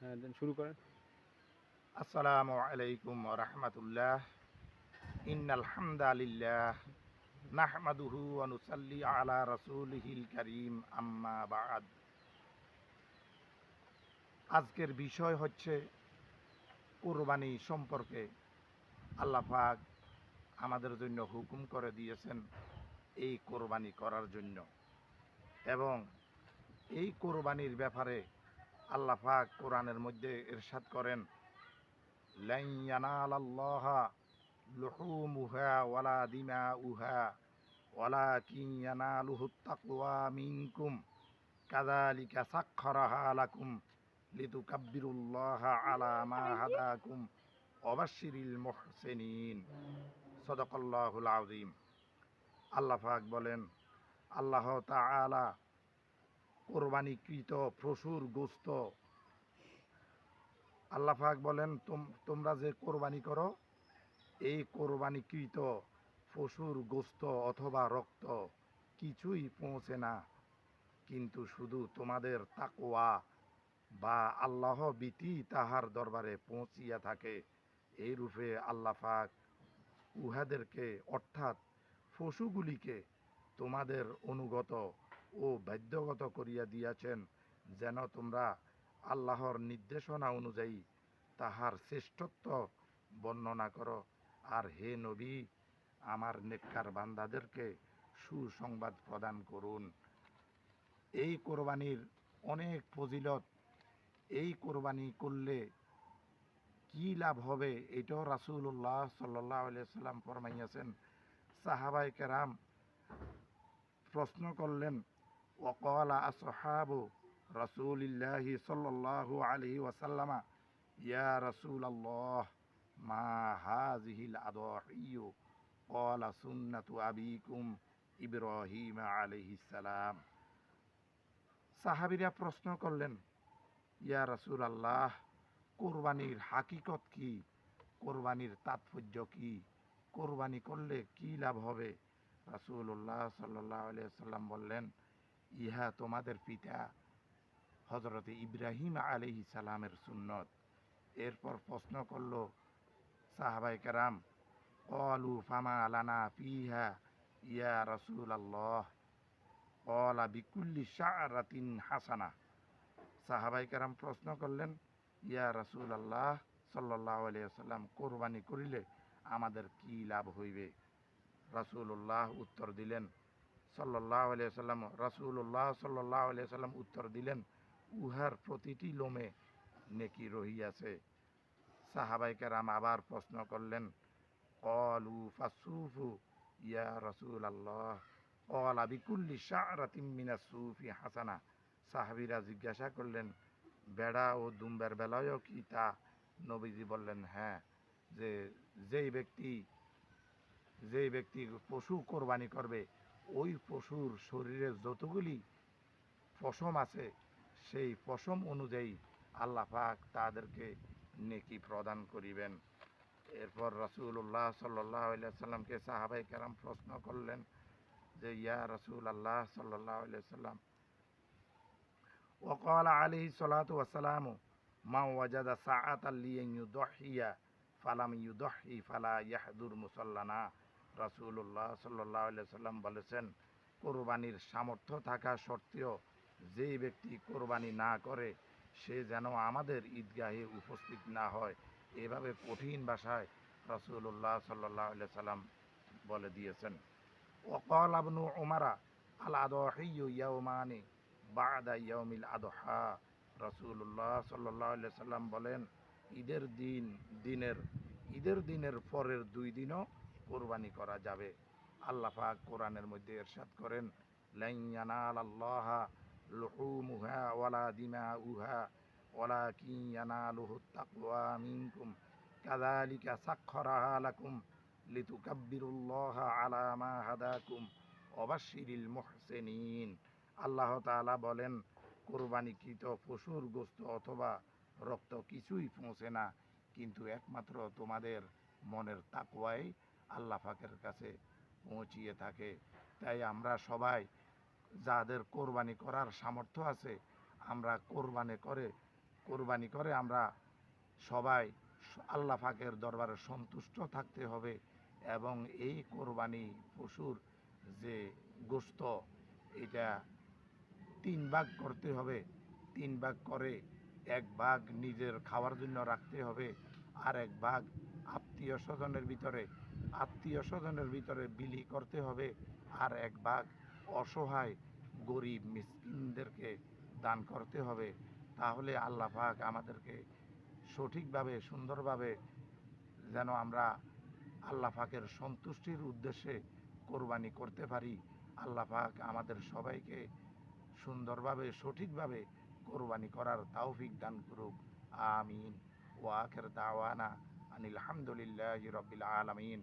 হ্যাঁ শুরু করেন। আসসালামু আলাইকুম রহমতুল্লাহ। ইন্নাল হামদালিল্লাহ নাহমাদুহু ওয়া নুসাল্লি আলা রাসূলিহিল কারীম, আম্মা বাদ। আজকের বিষয় হচ্ছে কুরবানি সম্পর্কে। আল্লাহ পাক আমাদের জন্য হুকুম করে দিয়েছেন এই কোরবানি করার জন্য। এবং এই কোরবানির ব্যাপারে আল্লাহ পাক কোরআনের মধ্যে ইরশাদ করেন লাইয়ানালাল্লাহা লুহুমুহা ওয়ালা দিমাউহা ওয়ালাকিন ইয়ানালুহুত তাকওয়া মিনকুম কাযালিকা সাখখারাহা লাকুম লিতুকাব্বিরুল্লাহা আলা মা হাদাকুম অবাশিরিল মুহসিনিন। সদকাল্লাহুল আযীম। আল্লাহ পাক বলেন, আল্লাহ তাআলা কোরবানিকৃত প্রচুর গোস্ত। আল্লাহ পাক বলেন, তোম- তোমরা যে কোরবানি করো, এই কোরবানিকৃত পশুর গোস্ত অথবা রক্ত কিছুই পৌঁছে না। কিন্তু শুধু তোমাদের তাকোয়া বা আল্লাহ বিতি তাহার দরবারে পৌঁছিয়া থাকে। এই রূপে আল্লাহ পাক উহাদেরকে, অর্থাৎ পশুগুলিকে তোমাদের অনুগত ও বাধ্যগত করিয়া দিয়াছেন যেন তোমরা আল্লাহর নির্দেশনা অনুযায়ী তাহার শ্রেষ্ঠত্ব বর্ণনা করো। আর হে নবী, আমার নেককার বান্দাদেরকে সুসংবাদ প্রদান করুন। এই কোরবানির অনেক ফজিলত। এই কোরবানি করলে কি লাভ হবে এটাও রাসুল্লাহ সাল্লাহ সাল্লাম ফরমাইয়াছেন। সাহাবাই কেরাম প্রশ্ন করলেন ওকলা আসহাবু রসুলিল্লাহি সাল্লাল্লাহু আলাইহি ওয়াসাল্লামা ইয়া রাসূলাল্লাহ মা হাযিহিল আদহিয়ু ক্বালা সুন্নাতু আবিকুম ইব্রাহিম আলাইহিস সালাম সাহাবীরা প্রশ্ন করলেন, ইয়া রাসুল আল্লাহ কোরবানির হাকিকত কি? কোরবানির তাৎপর্য কি? কোরবানি করলে কি লাভ হবে? রাসূলুল্লাহ সাল্লাল্লাহু আলাইহি সাল্লাম বললেন ইহা তোমাদের পিতা হজরতে ইব্রাহিম আলহি সালামের সুন্নত। এরপর প্রশ্ন করল সাহাবাই কারাম, কলু ফামা আলানা ফিহা ইয়া রসুল আল্লাহ কলা বিকুল্লি শাহরাতিন হাসানা। সাহাবাই কারাম প্রশ্ন করলেন, ইয়া রসুল আল্লাহ সাল্লাহ আলিয়াল্লাম কোরবানি করিলে আমাদের কি লাভ হইবে? রাসূলুল্লাহ উত্তর দিলেন সাল্লাহ আলিয়া সাল্লাম রাসূলুল্লাহ সাল্লাহ আলিয়া উত্তর দিলেন, উহার প্রতিটি লোমে নেকি রহিয়াছে। সাহাবাই কেরাম আবার প্রশ্ন করলেন কলু ফাসুফু ইয়া রসুল আল্লাহ কল আবিকুল্লি শাহরাতিম মিনা সুফি হাসানা। সাহাবিরা জিজ্ঞাসা করলেন, বেড়া ও দুম্বের বেলায়ও কি তা? নবীজি বললেন হ্যাঁ যে যেই ব্যক্তি যেই ব্যক্তি পশু কোরবানি করবে ওই পশুর শরীরের যতগুলি পশম আছে, সেই পশম অনুযায়ী আল্লাহ পাক তাদেরকে নেকি প্রদান করিবেন। এরপর রসুল্লাহ সাল্লাহ সাহাবাই কেরাম প্রশ্ন করলেন যে, ইয়া রসুল আল্লাহ সাল্লাহ সাল্লাম ওকল আলী সালাত ওয়াসালাম, মা ফালাম ইউদহি ফালা ইয়াহাদুর মুসল্লানা। রাসূলুল্লাহ সাল্লাহ সাল্লাম বলেছেন, কোরবানির সামর্থ্য থাকা সত্ত্বেও যেই ব্যক্তি কোরবানি না করে, সে যেন আমাদের ঈদগাহে উপস্থিত না হয়। এভাবে কঠিন ভাষায় রাসূলুল্লাহ সাল্লাহ সাল্লাম বলে দিয়েছেন। ওকল আবনু ওমারা আল আদহিউ ইয়াউমানি বাদা ইয়াউমিল আদহা। রাসূলুল্লাহ সাল্লাহ সাল্লাম বলেন, ঈদের দিন, দিনের, ঈদের দিনের পরের দুই দিনও কোরবানি করা যাবে। আল্লাহ পাক কোরআনের মধ্যে এরশাদ করেন আল্লাহা লুহুমুহা ওয়ালা দিমাউহা ওয়াবাশশিরিল মুহসিনিন। আল্লাহ তাআলা বলেন, কোরবানিকৃত পশুর গোস্ত অথবা রক্ত কিছুই পৌঁছে না, কিন্তু একমাত্র তোমাদের মনের তাকওয়াই আল্লাহ পাকের কাছে পৌঁছিয়ে থাকে। তাই আমরা সবাই যাদের কোরবানি করার সামর্থ্য আছে, আমরা কোরবানি করে কোরবানি করে আমরা সবাই আল্লাহ পাকের দরবারে সন্তুষ্ট থাকতে হবে এবং এই কোরবানি পশুর যে গোস্ত, এটা তিন ভাগ করতে হবে। তিন ভাগ করে এক ভাগ নিজের খাওয়ার জন্য রাখতে হবে আর এক ভাগ আত্মীয় স্বজনের ভিতরে আত্মীয় স্বজনের ভিতরে বিলি করতে হবে আর এক ভাগ অসহায় গরিব মিসকিনদেরকে দান করতে হবে। তাহলে আল্লাহ পাক আমাদেরকে সঠিকভাবে, সুন্দরভাবে যেন আমরা আল্লাহ পাকের সন্তুষ্টির উদ্দেশ্যে কোরবানি করতে পারি। আল্লাহ পাক আমাদের সবাইকে সুন্দরভাবে, সঠিকভাবে কোরবানি করার তৌফিক দান করুক। আমিন। ওয়াকের দাওয়ানা আনিল হামদুলিল্লাহ রবিল আলমিন।